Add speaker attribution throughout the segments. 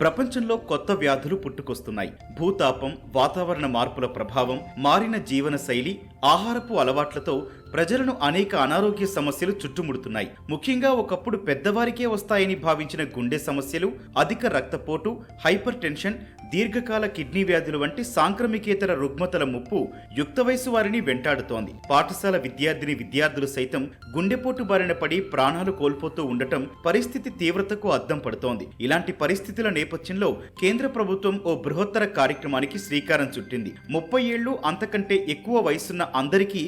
Speaker 1: ప్రపంచంలో కొత్త వ్యాధులు పుట్టుకొస్తున్నాయి. భూతాపం వాతావరణ మార్పుల ప్రభావం మారిన జీవన శైలి ఆహారపు అలవాట్లతో ప్రజలను అనేక అనారోగ్య సమస్యలు చుట్టుముడుతున్నాయి. ముఖ్యంగా ఒకప్పుడు పెద్దవారికే వస్తాయని భావించిన గుండె సమస్యలు అధిక రక్తపోటు హైపర్ టెన్షన్ దీర్ఘకాల కిడ్నీ వ్యాధులు వంటి సాంక్రమికేతర రుగ్మతల ముప్పు యుక్త వయసు వారిని వెంటాడుతోంది. పాఠశాల విద్యార్థిని విద్యార్థులు సైతం గుండెపోటు బారిన పడి ప్రాణాలు కోల్పోతూ ఉండటం పరిస్థితి తీవ్రతకు అద్దం పడుతోంది. ఇలాంటి పరిస్థితుల నేపథ్యంలో కేంద్ర ప్రభుత్వం ఓ బృహత్తర కార్యక్రమానికి శ్రీకారం చుట్టింది. ముప్పై ఏళ్ళు అంతకంటే ఎక్కువ వయసున్న అందరికీ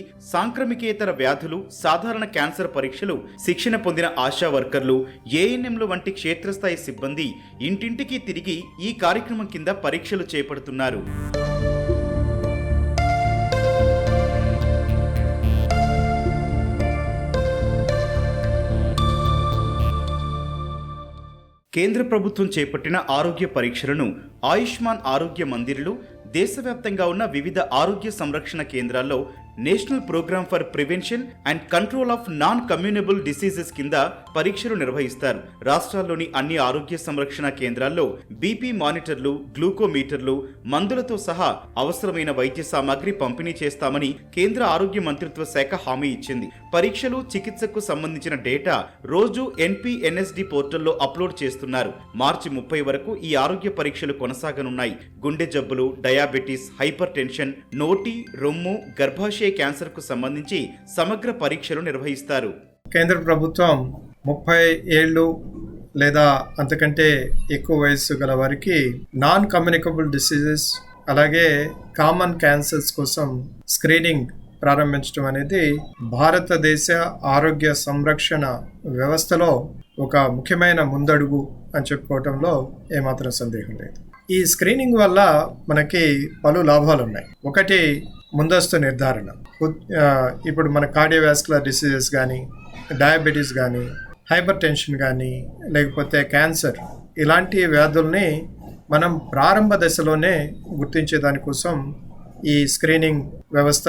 Speaker 1: సాంక్రమికేతర వ్యాధులు సాధారణ క్యాన్సర్ పరీక్షలు శిక్షణ పొందిన ఆశా వర్కర్లు ఏఎన్ఎంలు వంటి క్షేత్రస్థాయి సిబ్బంది ఇంటింటికి తిరిగి ఈ కార్యక్రమం కింద పరీక్షలు చేపడుతున్నారు. కేంద్ర ప్రభుత్వం చేపట్టిన ఆరోగ్య పరీక్షలను ఆయుష్మాన్ ఆరోగ్య మందిర్లు దేశవ్యాప్తంగా ఉన్న వివిధ ఆరోగ్య సంరక్షణ కేంద్రాల్లో national programme for prevention and control of non communicable diseases కింద పరీక్షలు నిర్వహిస్తారు. రాష్ట్రాల్లోని అన్ని ఆరోగ్య సంరక్షణ కేంద్రాల్లో బీపీ మానిటర్లు గ్లూకోమీటర్లు మందులతో సహా అవసరమైన వైద్య సామాగ్రి పంపిణీ చేస్తామని కేంద్ర ఆరోగ్య మంత్రిత్వ శాఖ హామీ ఇచ్చింది. పరీక్షలు చికిత్సకు సంబంధించిన డేటా రోజు ఎన్పిఎన్ఎస్డి పోర్టల్లో అప్లోడ్ చేస్తున్నారు. మార్చి ముప్పై వరకు ఈ ఆరోగ్య పరీక్షలు కొనసాగనున్నాయి. గుండె జబ్బులు డయాబెటీస్ హైపర్ టెన్షన్ నోటి రొమ్ము గర్భాశయ క్యాన్సర్కు సంబంధించి సమగ్ర పరీక్షలు నిర్వహిస్తారు.
Speaker 2: కేంద్ర ప్రభుత్వం ముప్పై ఏళ్ళు లేదా అంతకంటే ఎక్కువ వయస్సు గల వారికి నాన్ కమ్యూనికబుల్ డిసీజెస్ అలాగే కామన్ క్యాన్సర్స్ కోసం స్క్రీనింగ్ ప్రారంభించడం అనేది భారతదేశ ఆరోగ్య సంరక్షణ వ్యవస్థలో ఒక ముఖ్యమైన ముందడుగు అని చెప్పుకోవటంలో ఏమాత్రం సందేహం లేదు. ఈ స్క్రీనింగ్ వల్ల మనకి పలు లాభాలు ఉన్నాయి. ఒకటి ముందస్తు నిర్ధారణ. ఇప్పుడు మన కార్డియోవాస్కులర్ డిసీజెస్ కానీ డయాబెటీస్ కానీ హైపర్ టెన్షన్ కానీ లేకపోతే క్యాన్సర్ ఇలాంటి వ్యాధుల్ని మనం ప్రారంభ దశలోనే గుర్తించే దానికోసం ఈ స్క్రీనింగ్ వ్యవస్థ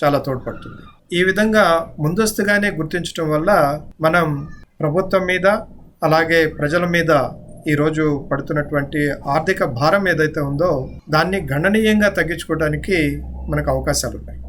Speaker 2: చాలా తోడ్పడుతుంది. ఈ విధంగా ముందస్తుగానే గుర్తించడం వల్ల మనం ప్రభుత్వం మీద అలాగే ప్రజల మీద ఈరోజు పడుతున్నటువంటి ఆర్థిక భారం ఏదైతే ఉందో దాన్ని గణనీయంగా తగ్గించుకోవడానికి మనకు అవకాశాలు ఉన్నాయి.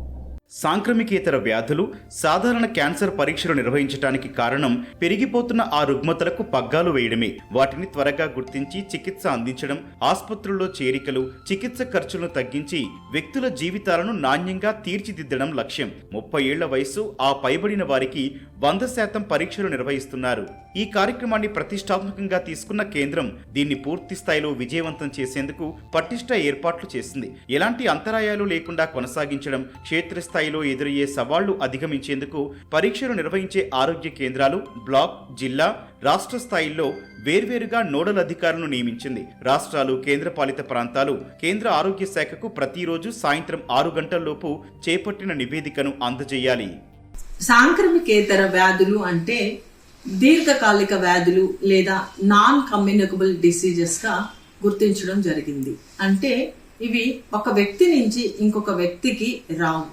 Speaker 1: సాంక్రమికేతర వ్యాధులు సాధారణ క్యాన్సర్ పరీక్షలు నిర్వహించడానికి కారణం పెరిగిపోతున్న ఆ రుగ్మతలకు పగ్గాలు వేయడమే. వాటిని త్వరగా గుర్తించి చికిత్స అందించడం ఆసుపత్రుల్లో చేరికలు చికిత్స ఖర్చులను తగ్గించి వ్యక్తుల జీవితాలను నాణ్యంగా తీర్చిదిద్దడం లక్ష్యం. ముప్పై ఏళ్ళ వయసు ఆ పైబడిన వారికి వంద శాతం పరీక్షలు నిర్వహిస్తున్నారు. ఈ కార్యక్రమాన్ని ప్రతిష్టాత్మకంగా తీసుకున్న కేంద్రం దీన్ని పూర్తి స్థాయిలో విజయవంతం చేసేందుకు పటిష్ట ఏర్పాట్లు చేసింది. ఎలాంటి అంతరాయాలు లేకుండా కొనసాగించడం క్షేత్రస్థాయిలో ఎదురయ్యే సవాళ్ళు అధిగమించేందుకు పరీక్షలు నిర్వహించే ఆరోగ్య కేంద్రాలు బ్లాక్ జిల్లా రాష్ట్ర స్థాయిల్లో వేర్వేరుగా నోడల్ అధికారులను నియమించింది. రాష్ట్రాలు కేంద్రపాలిత ప్రాంతాలు కేంద్ర ఆరోగ్య శాఖకు ప్రతిరోజు సాయంత్రం ఆరు గంటల్లోపు చేపట్టిన నివేదికను అందజేయాలి.
Speaker 3: సాంక్రమికేతర వ్యాధులు అంటే దీర్ఘకాలిక వ్యాధులు లేదా నాన్ కమ్యూనికబుల్ డిసీజెస్గా గుర్తించడం జరిగింది. అంటే ఇవి ఒక వ్యక్తి నుంచి ఇంకొక వ్యక్తికి రావు.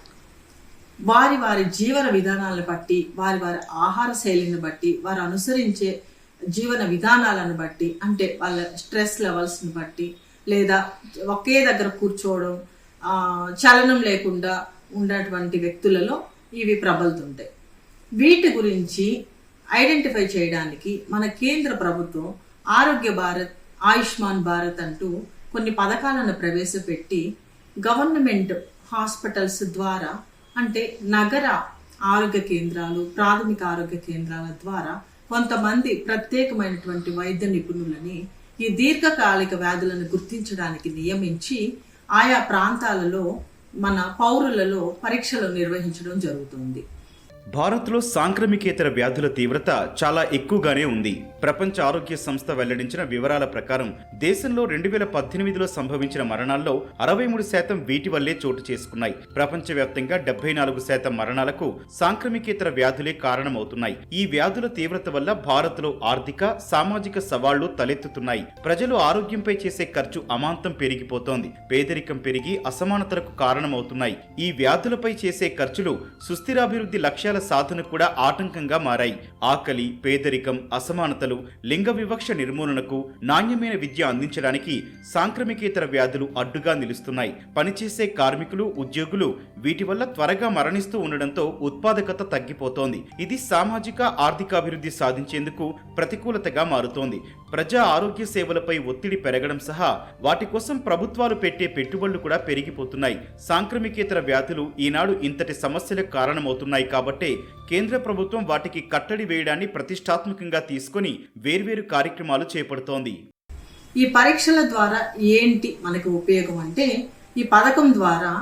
Speaker 3: వారి వారి జీవన విధానాలను బట్టి వారి వారి ఆహార శైలిని బట్టి వారు అనుసరించే జీవన విధానాలను బట్టి అంటే వాళ్ళ స్ట్రెస్ లెవెల్స్ని బట్టి లేదా ఒకే దగ్గర కూర్చోవడం చలనం లేకుండా ఉన్నటువంటి వ్యక్తులలో ఇవి ప్రబలుతుంటాయి. వీటి గురించి ఐడెంటిఫై చేయడానికి మన కేంద్ర ప్రభుత్వం ఆరోగ్య భారత్ ఆయుష్మాన్ భారత్ అంటూ కొన్ని పథకాలను ప్రవేశపెట్టి గవర్నమెంట్ హాస్పిటల్స్ ద్వారా అంటే నగర ఆరోగ్య కేంద్రాలు ప్రాథమిక ఆరోగ్య కేంద్రాల ద్వారా కొంతమంది ప్రత్యేకమైనటువంటి వైద్య నిపుణులని ఈ దీర్ఘకాలిక వ్యాధులను గుర్తించడానికి నియమించి ఆయా ప్రాంతాలలో మన పౌరులలో పరీక్షలు నిర్వహించడం జరుగుతుంది.
Speaker 1: భారత్లో సాంక్రమికేతర వ్యాధుల తీవ్రత చాలా ఎక్కువగానే ఉంది. ప్రపంచ ఆరోగ్య సంస్థ వెల్లడించిన వివరాల ప్రకారం దేశంలో రెండు వేల పద్దెనిమిదిలో సంభవించిన మరణాల్లో అరవై మూడు శాతం వీటి వల్లే చోటు చేసుకున్నాయి. ప్రపంచవ్యాప్తంగా డెబ్బై నాలుగు శాతం మరణాలకు సాంక్రమికేతర వ్యాధులే కారణమవుతున్నాయి. ఈ వ్యాధుల తీవ్రత వల్ల భారత్లో ఆర్థిక సామాజిక సవాళ్ళు తలెత్తుతున్నాయి. ప్రజలు ఆరోగ్యంపై చేసే ఖర్చు అమాంతం పెరిగిపోతోంది. పేదరికం పెరిగి అసమానతలకు కారణమవుతున్నాయి. ఈ వ్యాధులపై చేసే ఖర్చులు సుస్థిరాభివృద్ధి లక్ష్యాల సాధన కూడా ఆటంకంగా మారాయి. ఆకలి పేదరికం అసమానతలు లింగ వివక్ష నిర్మూలనకు నాణ్యమైన విద్య అందించడానికి సాంక్రమికేతర వ్యాధులు అడ్డుగా నిలుస్తున్నాయి. పనిచేసే కార్మికులు ఉద్యోగులు వీటి వల్ల త్వరగా మరణిస్తూ ఉండడంతో ఉత్పాదకత తగ్గిపోతోంది. ఇది సామాజిక ఆర్థికాభివృద్ధి సాధించేందుకు ప్రతికూలతగా మారుతోంది. ప్రజా ఆరోగ్య సేవలపై ఒత్తిడి పెరగడం సహా వాటి కోసం ప్రభుత్వాలు పెట్టే పెట్టుబడులు కూడా పెరిగిపోతున్నాయి. సాంక్రమికేతర వ్యాధులు ఈనాడు ఇంతటి సమస్యలకు కారణమవుతున్నాయి కాబట్టే కేంద్ర ప్రభుత్వం వాటికి కట్టడి వేయడాన్ని ప్రతిష్టాత్మకంగా తీసుకొని వేర్వేరు కార్యక్రమాలు చేపడుతోంది.
Speaker 3: ఈ పరీక్షల ద్వారా ఏంటి మనకు ఉపయోగం అంటే ఈ పథకం ద్వారా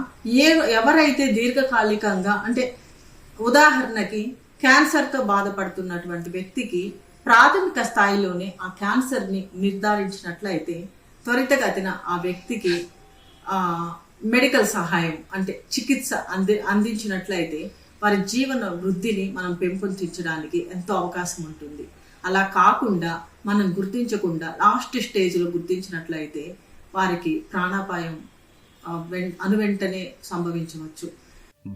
Speaker 3: ఏ ఎవరైతే దీర్ఘకాలికంగా అంటే ఉదాహరణకి క్యాన్సర్తో బాధపడుతున్నటువంటి వ్యక్తికి ప్రాథమిక స్థాయిలోనే ఆ క్యాన్సర్ని నిర్ధారించినట్లయితే త్వరితగతిన ఆ వ్యక్తికి ఆ మెడికల్ సహాయం అంటే చికిత్స అంది అందించినట్లయితే వారి జీవన వృద్ధిని మనం పెంపొందించడానికి ఎంతో అవకాశం ఉంటుంది. అలా కాకుండా మనం గుర్తించకుండా లాస్ట్ స్టేజ్లో గుర్తించినట్లయితే వారికి ప్రాణాపాయం అనువెంటనే సంభవించవచ్చు.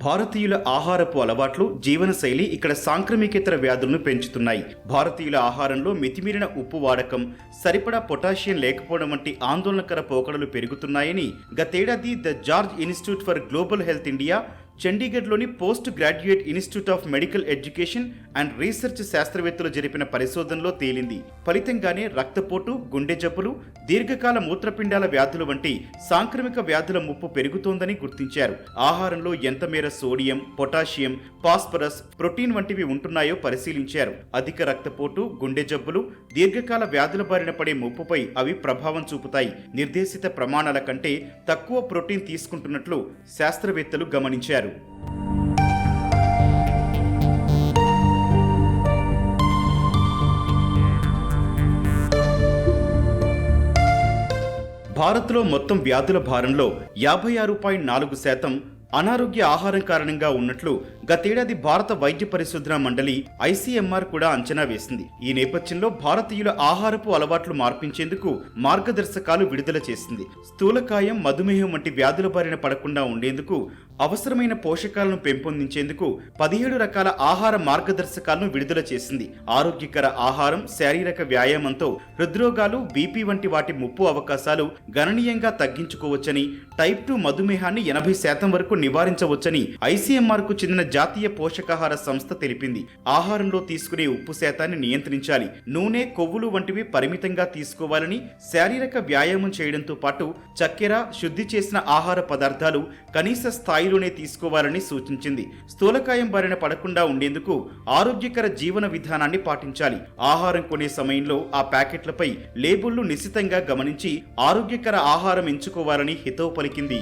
Speaker 1: భారతీయుల ఆహారపు అలవాట్లు జీవనశైలి ఇక్కడ సాంక్రమికేతర వ్యాధులను పెంచుతున్నాయి. భారతీయుల ఆహారంలో మితిమీరిన ఉప్పు వాడకం సరిపడా పొటాషియం లేకపోవడం వంటి ఆందోళనకర పోకడలు పెరుగుతున్నాయని గతేడాది the George institute for global health India చండీగఢ్లోని post graduate institute of medical education and research శాస్త్రవేత్తలు జరిపిన పరిశోధనలో తేలింది. ఫలితంగానే రక్తపోటు గుండె జబ్బులు దీర్ఘకాల మూత్రపిండాల వ్యాధులు వంటి సాంక్రమిక వ్యాధుల ముప్పు పెరుగుతోందని గుర్తించారు. ఆహారంలో ఎంత మేర సోడియం పొటాషియం ఫాస్ఫరస్ ప్రోటీన్ వంటివి ఉంటున్నాయో పరిశీలించారు. అధిక రక్తపోటు గుండె జబ్బులు దీర్ఘకాల వ్యాధుల బారిన పడే ముప్పుపై అవి ప్రభావం చూపుతాయి. నిర్దేశిత ప్రమాణాల కంటే తక్కువ ప్రోటీన్ తీసుకుంటున్నట్లు శాస్త్రవేత్తలు గమనించారు. భారత్లో మొత్తం వ్యాధుల భారంలో యాభై ఆరు పాయింట్ నాలుగు శాతం అనారోగ్య ఆహారం కారణంగా ఉన్నట్లు గతేడాది భారత వైద్య పరిశోధన మండలి ఐసీఎంఆర్ కూడా అంచనా వేసింది. ఈ నేపథ్యంలో భారతీయుల ఆహారపు అలవాట్లు మార్పించేందుకు మార్గదర్శకాలు విడుదల చేసింది. స్థూలకాయం మధుమేహం వంటి వ్యాధుల బారిన పడకుండా ఉండేందుకు అవసరమైన పోషకాలను పెంపొందించేందుకు పదిహేడు రకాల ఆహార మార్గదర్శకాలను విడుదల చేసింది. ఆరోగ్యకర ఆహారం శారీరక వ్యాయామంతో హృద్రోగాలు బీపీ వంటి వాటి ముప్పు అవకాశాలు గణనీయంగా తగ్గించుకోవచ్చని టైప్ టూ మధుమేహాన్ని ఎనభై శాతం వరకు నివారించవచ్చని ఐసీఎంఆర్కు చెందిన జాతీయ పోషకాహార సంస్థ తెలిపింది. ఆహారంలో తీసుకునే ఉప్పు శాతాన్ని నియంత్రించాలి. నూనె కొవ్వులు వంటివి పరిమితంగా తీసుకోవాలని శారీరక వ్యాయామం చేయడంతో పాటు చక్కెర శుద్ధి చేసిన ఆహార పదార్థాలు కనీస స్థాయిలోనే తీసుకోవాలని సూచించింది. స్థూలకాయం బారిన పడకుండా ఉండేందుకు ఆరోగ్యకర జీవన విధానాన్ని పాటించాలి. ఆహారం కొనే సమయంలో ఆ ప్యాకెట్లపై లేబుళ్ళు నిశితంగా గమనించి ఆరోగ్యకర ఆహారం ఎంచుకోవాలని హితవు పలికింది.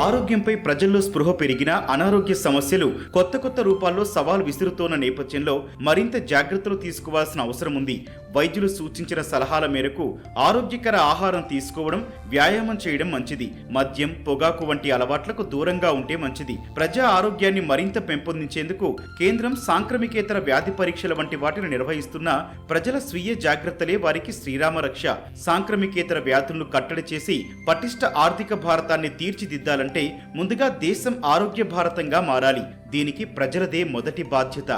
Speaker 1: ఆరోగ్యంపై ప్రజల్లో స్పృహ పెరిగినా అనారోగ్య సమస్యలు కొత్త కొత్త రూపాల్లో సవాల్ విసురుతోన్న నేపథ్యంలో మరింత జాగ్రత్తలు తీసుకోవాల్సిన అవసరం ఉంది వైద్యులు సూచించిన సలహాల మేరకు ఆరోగ్యకర ఆహారం తీసుకోవడం వ్యాయామం చేయడం మంచిది. మద్యం పొగాకు వంటి అలవాట్లకు దూరంగా ఉంటే మంచిది. ప్రజా ఆరోగ్యాన్ని మరింత పెంపొందించేందుకు కేంద్రం సాంక్రమికేతర వ్యాధి పరీక్షల వంటి వాటిని నిర్వహిస్తున్న ప్రజల స్వీయ జాగ్రత్తలే వారికి శ్రీరామ రక్ష. సాంక్రమికేతర వ్యాధులను కట్టడి చేసి పటిష్ట ఆర్థిక భారతాన్ని తీర్చిదిద్దాలంటే ముందుగా దేశం ఆరోగ్య భారతంగా మారాలి. దీనికి ప్రజలదే మొదటి బాధ్యత.